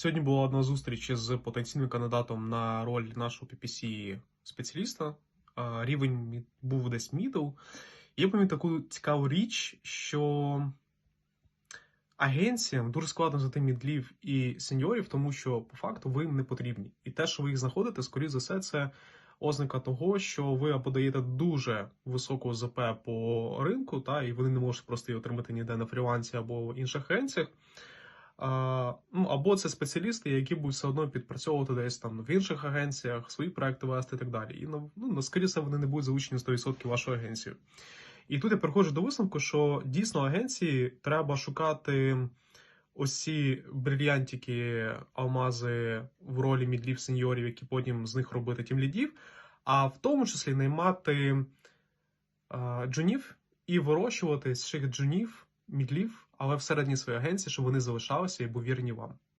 Сьогодні була одна зустріч з потенційним кандидатом на роль нашого PPC спеціаліста. Рівень був десь мідл. Я помітив таку цікаву річ, що агенціям дуже складно знайти мідлів і сеньорів, тому що по факту ви їм не потрібні. І те, що ви їх знаходите, скоріш за все, це ознака того, що ви або даєте дуже високу ЗП по ринку, та і вони не можуть просто її отримати ніде на фрілансі або в інших агенціях. Ну, або це спеціалісти, які будуть все одно підпрацьовувати десь там в інших агенціях, свої проекти вести і так далі. І ну, ну, скоріше вони не будуть залучені 100% вашою агенцією. І тут я приходжу до висновку, що дійсно агенції треба шукати ці брильянтики, алмази в ролі мідлів сеньорів, які потім з них робити тім лідів, а в тому числі наймати а, джунів і вирощувати з цих джунів, мідлів, але всередині своєї агенції, щоб вони залишалися і були вірні вам.